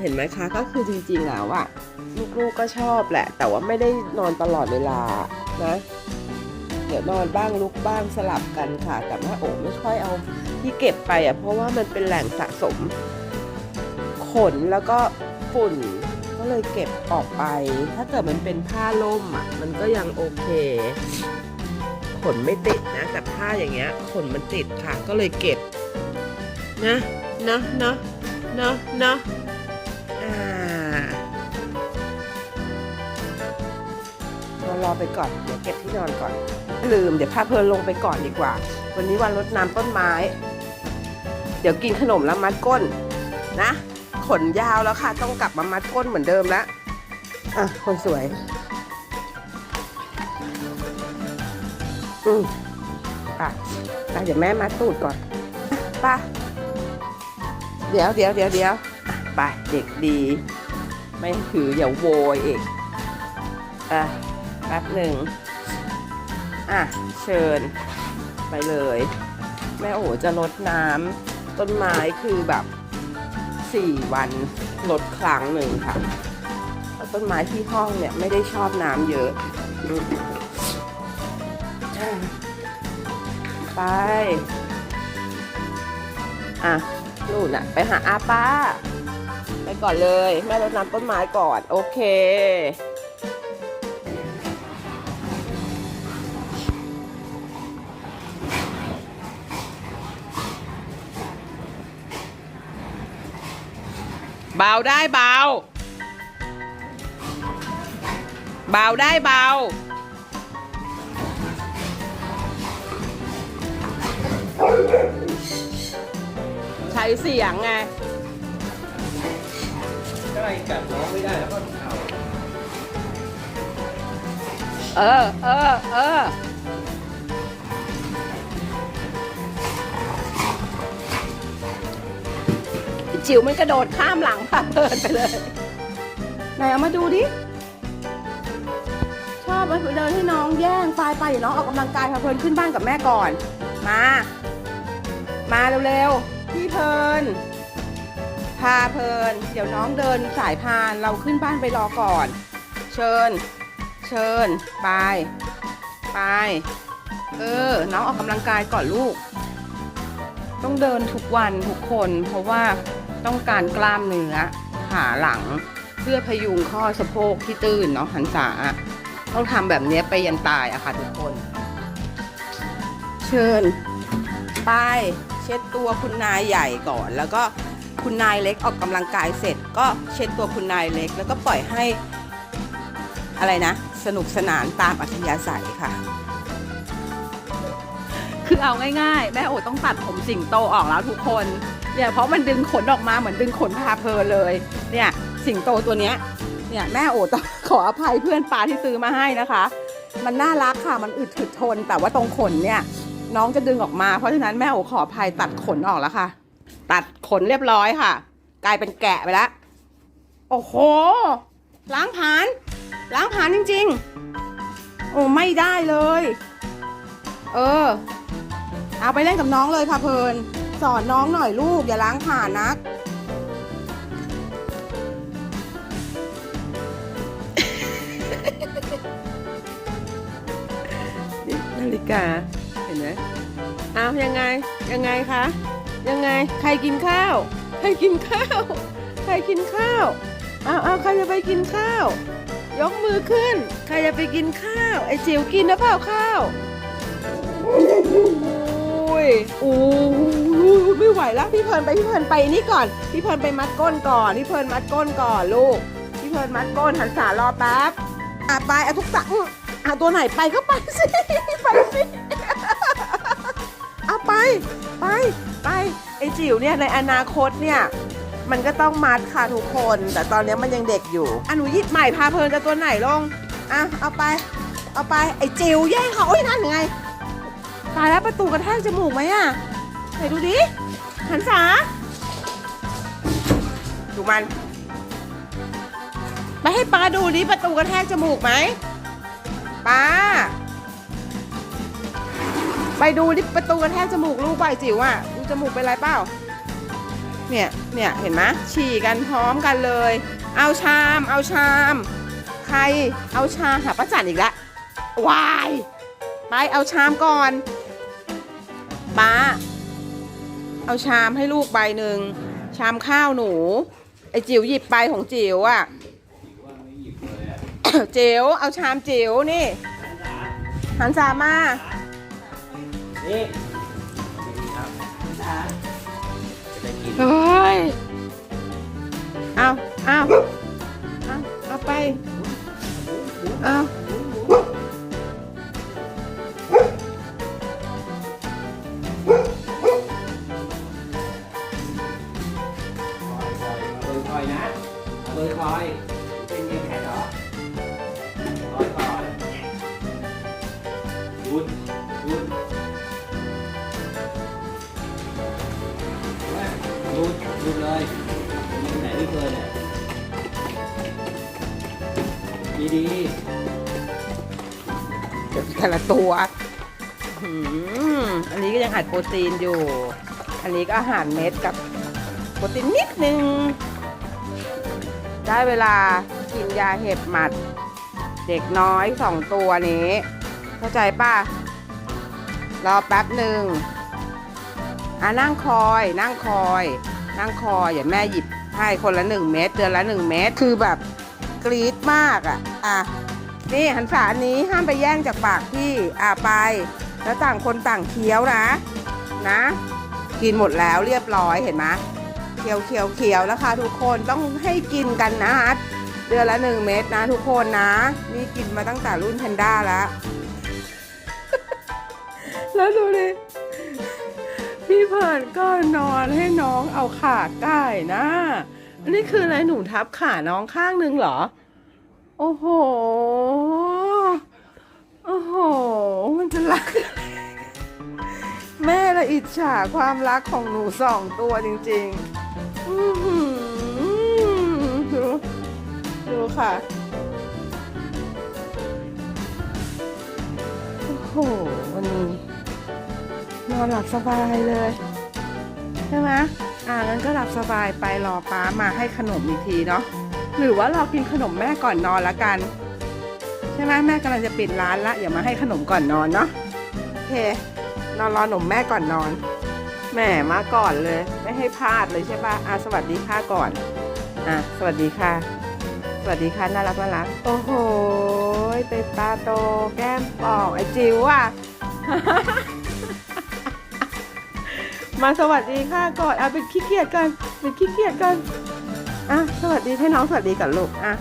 เห็นไหมคะก็คือจริงๆแล้วอะลูกๆก็ชอบแหละ แต่ว่าไม่ได้นอนตลอดเวลานะเดี๋ยวนอนบ้างลุกบ้างสลับกันค่ะ แต่แม่โอ๋ไม่ค่อยเอาที่เก็บไปอะเพราะว่ามันเป็นแหล่งสะสม ขนแล้วก็ฝุ่นก็เลยเก็บออกไป ถ้าเกิดมันเป็นผ้าล่มอะมันก็ยังโอเค ขนไม่ติดนะแต่ผ้าอย่างเงี้ย ขนมันติดค่ะก็เลยเก็บนะ นะนะนะนะอ่ารอรอไปก่อน เดี๋ยวเก็บที่นอนก่อน ลืม เดี๋ยวพาเพลินลงไปก่อนดีกว่า วันนี้วันรดน้ำต้นไม้ เดี๋ยวกินขนมแล้วมัดก้น นะ ขนยาวแล้วค่ะ ต้องกลับมามัดก้นเหมือนเดิมแล้วอะ คนสวย อืมไป่ะไปเดี๋ยวแม่มัดตูดก่อนไป่ะ เดี๋ยวเดี๋ยวเดี๋ยวเดี๋ยวไปเด็กดี ไม่ถืออย่าโวยอีกอะแป๊บหนึ่งอะเชิญไปเลย แม่โอ๋จะลดน้ำต้นไม้คือแบบสี่วันลดครั้งหนึ่งค่ะต้นไม้ที่ห้องเนี่ยไม่ได้ชอบน้ำเยอะอะไป อะ นู่นน่ะ ไปหาอาป้า ไปก่อนเลย แม่รดน้ำต้นไม้ก่อน โอเค เบาได้เบา เบาได้เบา ใช้เสียงไงถ้าอะไรกัดน้องไม่ได้แล้วก็เอาเออเออเออจิ๋วมันกระโดดข้ามหลังพาเพลินไปเลยไหนเอามาดูดิ ชอบมันเดินให้น้องแย่งไปไปเดี๋ยวน้องออกกำลังกายพาเพลินขึ้นบ้านกับแม่ก่อน มา มาเร็วๆ พี่เพลิน พาเพลิน เดี๋ยวน้องเดินสายพานเราขึ้นบ้านไปรอก่อน เชิญ เชิญ ไป ไป เออ น้องออกกำลังกายก่อนลูก ต้องเดินทุกวันทุกคน เพราะว่าต้องการกล้ามเนื้อขาหลัง เพื่อพยุงข้อสะโพกที่ตื้นเนาะหันษาต้องทำแบบนี้ไปยันตายอะค่ะทุกคน เชิญ ไป เช็ดตัวคุณนายใหญ่ก่อน แล้วก็คุณนายเล็กออกกำลังกายเสร็จ ก็เช็ดตัวคุณนายเล็ก แล้วก็ปล่อยให้อะไรนะ สนุกสนานตามอัธยาศัยค่ะ คือเอาง่ายๆ แม่โอต้องตัดผมสิงโตออกแล้วทุกคนเนี่ยเพราะมันดึงขนออกมาเหมือนดึงขนพาเพลินเลย เนี่ยสิงโตตัวเนี้ยเนี่ยแม่โอต้องขออภัยเพื่อนปลาที่ซื้อมาให้นะคะ มันน่ารักค่ะมันอึดถึดทนแต่ว่าตรงขนเนี่ย น้องจะดึงออกมา เพราะฉะนั้นแม่โอขออภัยตัดขนออกแล้วค่ะ ตัดขนเรียบร้อยค่ะ กลายเป็นแกะไปแล้วโอ้โห ล้างผานล้างผานจริง ๆ โอ้ไม่ได้เลย เออ เอาไปเล่นกับน้องเลยค่ะเพลิน สอนน้องหน่อยลูก อย่าล้างผานนักนาฬิกา ยังไงยังไงคะ ยังไงใครกินข้าว ใครกินข้าว ใครกินข้าวเอาเอาใครจะไปกินข้าว ยกมือขึ้น ใครจะไปกินข้าว ไอ้จิ๋วกินนะเปล่าข้าวโอ้ยโอ้ยไม่ไหวแล้วพี่เพลินไปพี่เพลินไปนี่ก่อน พี่เพลินไปมัดก้นก่อนพี่เพลินมัดก้นก่อนลูก พี่เพลินมัดก้นหันสารอแป๊บอะไปเอาทุกสังอะตัวไหนไปก็ไปสิไปสิ เอาไป ไป ไป ไอจิ๋วเนี่ยในอนาคตเนี่ย มันก็ต้องมัดค่ะทุกคน แต่ตอนนี้มันยังเด็กอยู่อะหนูหยิบใหม่พาเพลินจะตัวไหนลงอะเอาไป เอาไป ไอจิ๋วแย่งเขาโอ้ยนั่นไง ตายแล้วประตูกระแทกจมูกไหมอะไหนดูดิหันษาดูมันไปให้ป้าดูดิประตูกระแทกจมูกไหมป้า ไปดูดิประตูกระแทกจมูกลูกใบจิ๋วอะดูจมูกเป็นไรเปล่า เนี่ย เนี่ย เห็นไหมฉี่กันพร้อมกันเลย เอาชาม เอาชาม ใคร เอาชามหาป้าจันอีกแล้ววาย ไปเอาชามก่อนป้า เอาชามให้ลูกใบหนึ่ง ชามข้าวหนู ไอจิ๋วหยิบไปของจิ๋วอะ่ะจิ๋วเอาชามจิ๋วนี่หันสามา นี่นี่ครับจะได้กินเฮ้ย เอาเอาเอาเอาไป เอา บุญบุญเลยยังไหนไม่เกินเนี่ยดีดีแต่ละตัวอันนี้ก็ยังอัดโปรตีนอยู่ อันนี้ก็อาหารเม็ดกับโปรตีนนิดนึง ได้เวลากินยาเห็บหมัด เด็กน้อยสองตัวนี้ เข้าใจป่ะ รอแป๊บหนึ่งอะนั่งคอย นั่งคอย นั่งคออย่าแม่หยิบให้คนละหนึ่งเม็ดเดือนละหนึ่งเม็ดคือแบบกรี๊ดมากอะอะนี่หันษาอันนี้ห้ามไปแย่งจากปากพี่อะไป แล้วต่างคนต่างเคี้ยวนะ นะ กินหมดแล้วเรียบร้อยเห็นไหมเคี้ยวเคี้ยวเคี้ยวนะคะ ทุกคนต้องให้กินกันนะเดือนละหนึ่งเม็ดนะทุกคนนะ นี่กินมาตั้งแต่รุ่นแพนด้าแล้ว แล้วดูดิ พี่เพิร์นก็นอนให้น้องเอาขาใกล้นะ อันนี้คืออะไรหนูทับขาน้องข้างหนึ่งเหรอ โอ้โห โอ้โห มันจะรัก แม่ละอิจฉาความรักของหนูสองตัวจริงๆ อืดูดูค่ะ โอ้โห วันนี้ นอนหลับสบายเลย ใช่ไหมอ่างั้นก็หลับสบายไปรอป้ามาให้ขนมอีกทีเนาะหรือว่าเรากินขนมแม่ก่อนนอนละกัน ใช่ไหมแม่กำลังจะปิดร้านละอย่ามาให้ขนมก่อนนอนเนาะโอเคนอนรอหนมแม่ก่อนนอนแหมมาก่อนเลย ไม่ให้พลาดเลยใช่ปะอะสวัสดีค่ะก่อนอะสวัสดีค่ะ สวัสดีค่ะน่ารักน่ารักโอ้โหเป็นตาโตแก้มป่องไอจิ๋วอะ มาสวัสดีค่ะก่อนอะเป็นขี้เกียจกันเป็นขี้เกียจกันอะสวัสดีให้น้องสวัสดีกับลูกอะ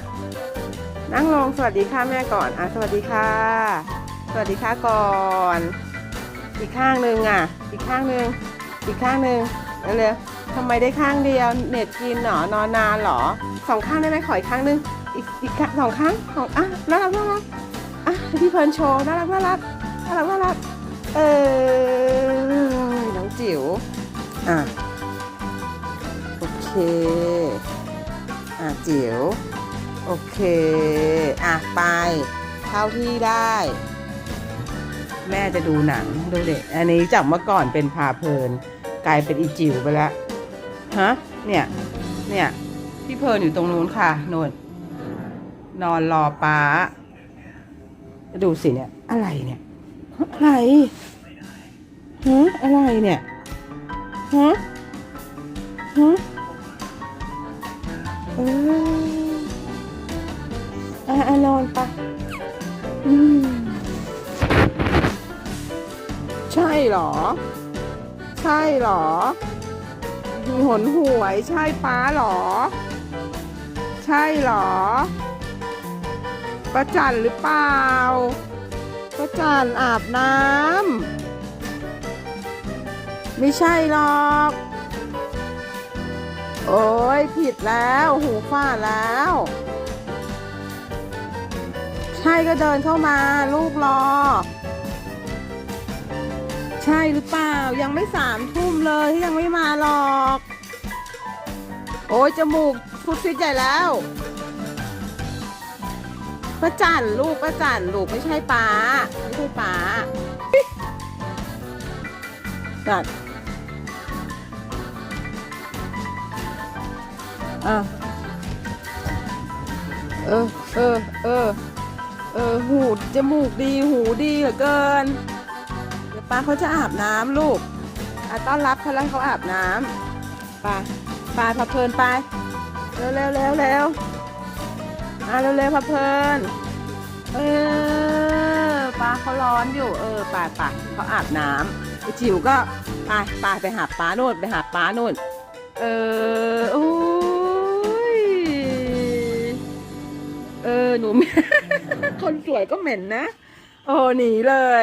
นั่งลงสวัสดีค่ะแม่ก่อนอะสวัสดีค่ะ สวัสดีค่ะก่อนอีกข้างหนึ่งอะ อีกข้างหนึ่งอีกข้างหนึ่งเร็วๆทำไมได้ข้างเดียวเน็ตกินเหรอนอนนานเหรอสองข้างได้ไหมขออีกข้างหนึ่งอีกอีกสองข้างสองอะน่ารักน่ารักอะพี่เพลินโชว์น่ารักน่ารักน่ารักน่ารักเออน้องจิ๋ว อะโอเค อะจิ๋วโอเค อะไปเข้าที่ได้ แม่จะดูหนังดูเด็กอันนี้จากเมื่อก่อนเป็นพาเพลิน กลายเป็นอีจิ๋วไปแล้วฮะเนี่ยเนี่ยพี่เพลินอยู่ตรงนู้นค่ะนนนอนรอป้า ดูสิเนี่ย อะไรเนี่ยอะไรฮะอะไรเนี่ย ฮะฮะเอออะอะนอนปะอืมใช่หรอ ใช่หรอมีหนหวยใช่ป้าหรอ ใช่หรอประจันหรือเปล่าประจันอาบน้ำ ไม่ใช่หรอก โอ้ยผิดแล้ว หูฟาแล้ว ใช่ก็เดินเข้ามา ลูกรอ ใช่หรือเปล่า ยังไม่สามทุ่มเลยที่ยังไม่มาหรอก โอ้ยจมูกฟุดฟิตใหญ่แล้วป้าจันลูกป้าจันลูกไม่ใช่ป้าไม่ใช่ป้าจัด อะเออเออเออเออหูจมูกดีหูดีเหลือเกิน เดี๋ยวป้าเขาจะอาบน้ำลูกอะต้อนรับเขาแล้วเขาอาบน้ำไปไปพาเพลินไปเร็วเร็วเร็วเร็วอะเร็วเร็วพาเพลินเออป้าเขาร้อนอยู่ เออไปไปเขาอาบน้ำไอจิ๋วก็ไปไปไปหาป้าโน่นไปหาป้าโน่นเออโอ้ เออหนู คนสวยก็เหม็นนะ โอ้หนีเลย